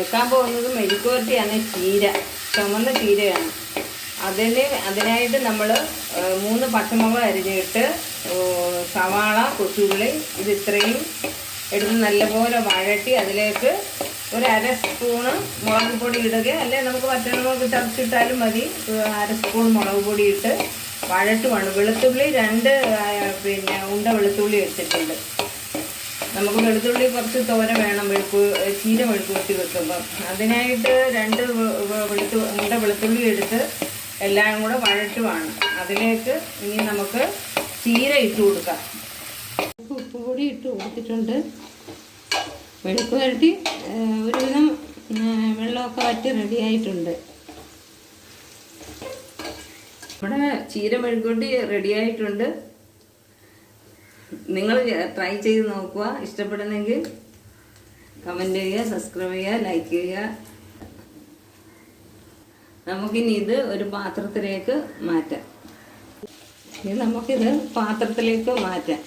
വെക്കാൻ പോകുന്നത് മെഴുക്കുവരട്ടിയാണ് ചീര. ചുമന്ന ചീരയാണ്. അതിന് അതിനായിട്ട് നമ്മൾ മൂന്ന് പച്ചമുളക് അരിഞ്ഞിട്ട് സവാള കൊച്ചുള്ളി ഇത് ഇത്രയും എടുത്ത് നല്ലപോലെ വഴട്ടി അതിലേക്ക് ഒരു അര സ്പൂണ് മുളക് പൊടി ഇടുക. അല്ലെങ്കിൽ നമുക്ക് പച്ചമുളക് ചതച്ചിട്ടാലും മതി. അര സ്പൂൺ മുളക് പൊടി ഇട്ട് വഴട്ടുമാണ് വെളുത്തുള്ളി രണ്ട് പിന്നെ ഉണ്ട വെളുത്തുള്ളി എടുത്തിട്ടുണ്ട് നമുക്ക് വെളുത്തുള്ളി കുറച്ച് തോര വേണം വെളുപ്പ് ചീര വെളുപ്പ് വെട്ടി വെക്കുമ്പോൾ അതിനായിട്ട് രണ്ട് വെളുത്തു ഉണ്ട വെളുത്തുള്ളി എടുത്ത് എല്ലാം കൂടെ വഴറ്റുവാണ്. അതിലേക്ക് ഇനി നമുക്ക് ചീര ഇട്ട് കൊടുക്കാം. ഉപ്പ് കൂടി ഇട്ട് കൊടുത്തിട്ടുണ്ട്. വെളുപ്പ് വരട്ടി ഒരുവിധം വെള്ളമൊക്കെ വറ്റി റെഡിയായിട്ടുണ്ട് നമ്മുടെ ചീര മെഴുകുകൊണ്ടി റെഡി ആയിട്ടുണ്ട്. നിങ്ങൾ ട്രൈ ചെയ്ത് നോക്കുക. ഇഷ്ടപ്പെടുന്നെങ്കിൽ കമന്റ് ചെയ്യുക സബ്സ്ക്രൈബ് ചെയ്യുക ലൈക്ക് ചെയ്യുക. നമുക്കിനി ഇത് ഒരു പാത്രത്തിലേക്ക് മാറ്റാം. ഇനി നമുക്കിത് പാത്രത്തിലേക്ക് മാറ്റാം.